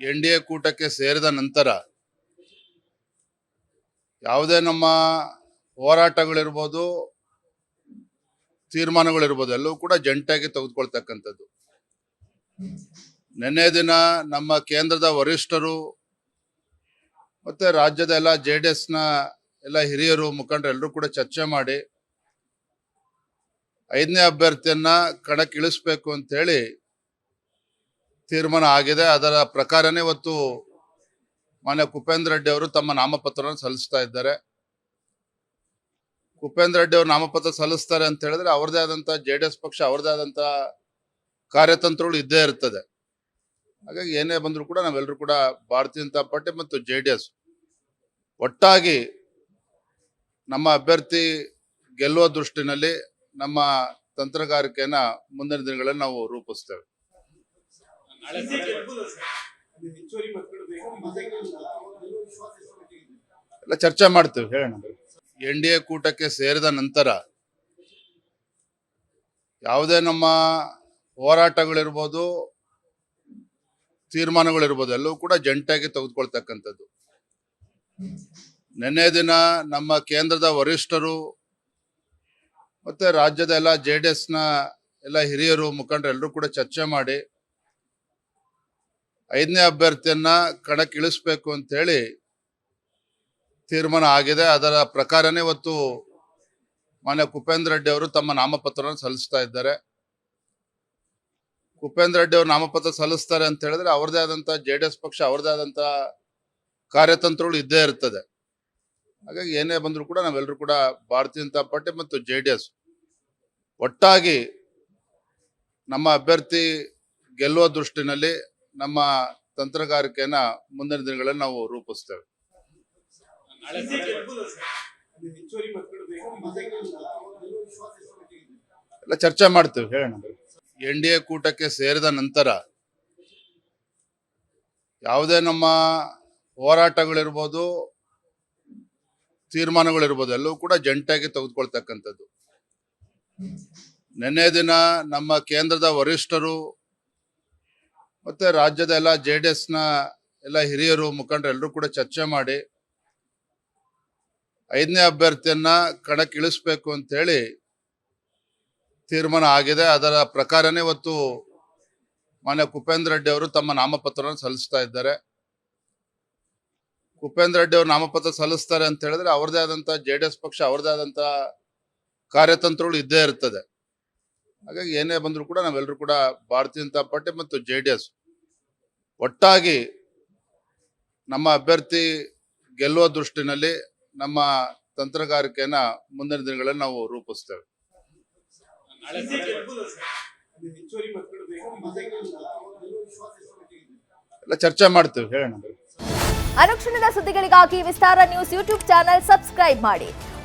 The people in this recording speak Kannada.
ಎನ್ ಡಿ ಎ ಕೂಟಕ್ಕೆ ಸೇರಿದ ನಂತರ ಯಾವುದೇ ನಮ್ಮ ಹೋರಾಟಗಳಿರ್ಬೋದು, ತೀರ್ಮಾನಗಳಿರ್ಬೋದು, ಎಲ್ಲವೂ ಕೂಡ ಜಂಟಾಗಿ ತೆಗೆದುಕೊಳ್ತಕ್ಕಂಥದ್ದು. ನಿನ್ನೆ ದಿನ ನಮ್ಮ ಕೇಂದ್ರದ ವರಿಷ್ಠರು ಮತ್ತೆ ರಾಜ್ಯದ ಎಲ್ಲ ಜೆ ಡಿ ಎಸ್ನ ಎಲ್ಲ ಹಿರಿಯರು, ಮುಖಂಡರು ಎಲ್ಲರೂ ಕೂಡ ಚರ್ಚೆ ಮಾಡಿ ಐದನೇ ಅಭ್ಯರ್ಥಿಯನ್ನ ಕಣಕ್ಕಿಳಿಸ್ಬೇಕು ಅಂತ ಹೇಳಿ ತೀರ್ಮಾನ ಆಗಿದೆ. ಅದರ ಪ್ರಕಾರನೇ ಇವತ್ತು ಮಾನ್ಯ ಕುಪೇಂದ್ರ ರೆಡ್ಡಿ ಅವರು ತಮ್ಮ ನಾಮಪತ್ರವನ್ನು ಸಲ್ಲಿಸ್ತಾ ಇದ್ದಾರೆ. ಕುಪೇಂದ್ರ ರೆಡ್ಡಿ ಅವರು ನಾಮಪತ್ರ ಸಲ್ಲಿಸ್ತಾರೆ ಅಂತ ಹೇಳಿದ್ರೆ ಅವ್ರದೇ ಆದಂತಹ ಜೆ ಡಿ ಎಸ್ ಪಕ್ಷ ಅವ್ರದೇ ಆದಂತಹ ಕಾರ್ಯತಂತ್ರಗಳು ಇದ್ದೇ ಇರ್ತದೆ. ಹಾಗಾಗಿ ಏನೇ ಬಂದರೂ ಕೂಡ ನಾವೆಲ್ಲರೂ ಕೂಡ ಭಾರತೀಯ ಜನತಾ ಪಾರ್ಟಿ ಮತ್ತು ಜೆ ಡಿ ಎಸ್ ಒಟ್ಟಾಗಿ ನಮ್ಮ ಅಭ್ಯರ್ಥಿ ಗೆಲ್ಲುವ ದೃಷ್ಟಿನಲ್ಲಿ ನಮ್ಮ ತಂತ್ರಗಾರಿಕೆಯನ್ನ ಮುಂದಿನ ದಿನಗಳಲ್ಲಿ ನಾವು ರೂಪಿಸ್ತೇವೆ. ಎಲ್ಲ ಚರ್ಚೆ ಮಾಡ್ತೇವೆ, ಹೇಳೋಣ. ಎನ್ ಡಿ ಎ ಕೂಟಕ್ಕೆ ಸೇರಿದ ನಂತರ ಯಾವುದೇ ನಮ್ಮ ಹೋರಾಟಗಳಿರ್ಬೋದು, ತೀರ್ಮಾನಗಳಿರ್ಬೋದು, ಎಲ್ಲವೂ ಕೂಡ ಜಂಟಾಗಿ ತೆಗೆದುಕೊಳ್ತಕ್ಕಂಥದ್ದು. ನಿನ್ನೆ ದಿನ ನಮ್ಮ ಕೇಂದ್ರದ ವರಿಷ್ಠರು ಮತ್ತೆ ರಾಜ್ಯದ ಎಲ್ಲ ಜೆ ಡಿ ಎಸ್ನ ಎಲ್ಲ ಹಿರಿಯರು, ಮುಖಂಡರು ಎಲ್ಲರೂ ಕೂಡ ಚರ್ಚೆ ಮಾಡಿ ಐದನೇ ಅಭ್ಯರ್ಥಿಯನ್ನ ಕಣಕ್ಕಿಳಿಸ್ಬೇಕು ಅಂತ ಹೇಳಿ ತೀರ್ಮಾನ ಆಗಿದೆ. ಅದರ ಪ್ರಕಾರನೇ ಇವತ್ತು ಮಾನ್ಯ ಕುಪೇಂದ್ರ ರೆಡ್ಡಿ ಅವರು ತಮ್ಮ ನಾಮಪತ್ರವನ್ನು ಸಲ್ಲಿಸ್ತಾ ಇದ್ದಾರೆ. ಕುಪೇಂದ್ರ ರೆಡ್ಡಿ ಅವರು ನಾಮಪತ್ರ ಸಲ್ಲಿಸ್ತಾರೆ ಅಂತ ಹೇಳಿದ್ರೆ ಅವ್ರದೇ ಆದಂತಹ ಜೆ ಡಿ ಎಸ್ ಪಕ್ಷ ಅವ್ರದೇ ಆದಂತಹ ಕಾರ್ಯತಂತ್ರಗಳು ಇದ್ದೇ ಇರ್ತದೆ. ಹಾಗಾಗಿ ಏನೇ ಬಂದರೂ ಕೂಡ ನಾವೆಲ್ಲರೂ ಕೂಡ ಭಾರತೀಯ ಜನತಾ ಪಾರ್ಟಿ ಮತ್ತು ಜೆ ಡಿ ಎಸ್ ಒಟ್ಟಾಗಿ ನಮ್ಮ ಅಭ್ಯರ್ಥಿ ಗೆಲ್ಲುವ ದೃಷ್ಟಿನಲ್ಲಿ ನಮ್ಮ ತಂತ್ರಗಾರಿಕೆಯನ್ನ ಮುಂದಿನ ದಿನಗಳಲ್ಲಿ ನಾವು ರೂಪಿಸ್ತೇವೆ. ಎಲ್ಲ ಚರ್ಚೆ ಮಾಡ್ತೇವೆ, ಹೇಳೋಣ. ಎನ್ ಡಿ ಎ ಕೂಟಕ್ಕೆ ಸೇರಿದ ನಂತರ ಯಾವುದೇ ನಮ್ಮ ಹೋರಾಟಗಳಿರ್ಬೋದು, ತೀರ್ಮಾನಗಳಿರ್ಬೋದು, ಎಲ್ಲವೂ ಕೂಡ ಜಂಟಾಗಿ ತೆಗೆದುಕೊಳ್ತಕ್ಕಂಥದ್ದು. ನಿನ್ನೆ ದಿನ ನಮ್ಮ ಕೇಂದ್ರದ ವರಿಷ್ಠರು ಮತ್ತೆ ರಾಜ್ಯದ ಎಲ್ಲ ಜೆ ಡಿ ಎಸ್ನ ಎಲ್ಲ ಹಿರಿಯರು, ಮುಖಂಡರು ಎಲ್ಲರೂ ಕೂಡ ಚರ್ಚೆ ಮಾಡಿ ಐದನೇ ಅಭ್ಯರ್ಥಿಯನ್ನ ಕಣಕ್ಕಿಳಿಸ್ಬೇಕು ಅಂತ ಹೇಳಿ ತೀರ್ಮಾನ ಆಗಿದೆ. ಅದರ ಪ್ರಕಾರನೇ ಇವತ್ತು ಮಾನ್ಯ ಕುಪೇಂದ್ರ ರೆಡ್ಡಿ ಅವರು ತಮ್ಮ ನಾಮಪತ್ರವನ್ನು ಸಲ್ಲಿಸ್ತಾ ಇದ್ದಾರೆ. ಕುಪೇಂದ್ರ ರೆಡ್ಡಿ ಅವರು ನಾಮಪತ್ರ ಸಲ್ಲಿಸ್ತಾರೆ ಅಂತ ಹೇಳಿದ್ರೆ ಅವ್ರದೇ ಆದಂತ ಜೆ ಡಿ ಎಸ್ ಪಕ್ಷ ಅವ್ರದೇ ಆದಂತ ಕಾರ್ಯತಂತ್ರಗಳು ಇದ್ದೇ ಇರ್ತದೆ. ಹಾಗಾಗಿ ಏನೇ ಬಂದರೂ ಕೂಡ ನಾವೆಲ್ಲರೂ ಕೂಡ ಭಾರತೀಯ ಜನತಾ ಪಾರ್ಟಿ ಮತ್ತು ಜೆ ಡಿ ಎಸ್ ಒಟ್ಟಾಗಿ ನಮ್ಮ ಅಭ್ಯರ್ಥಿ ಗೆಲ್ಲುವ ದೃಷ್ಟಿನಲ್ಲಿ ನಮ್ಮ ತಂತ್ರಗಾರಿಕೆಯನ್ನ ಮುಂದಿನ ದಿನಗಳಲ್ಲಿ ನಾವು ರೂಪಿಸ್ತೇವೆ. ಎಲ್ಲ ಚರ್ಚೆ ಮಾಡ್ತೇವೆ, ಹೇಳೋಣ. ಅನುಕ್ಷಣದ ಸುದ್ದಿಗಳಿಗಾಗಿ Vistara news YouTube channel subscribe ಮಾಡಿ.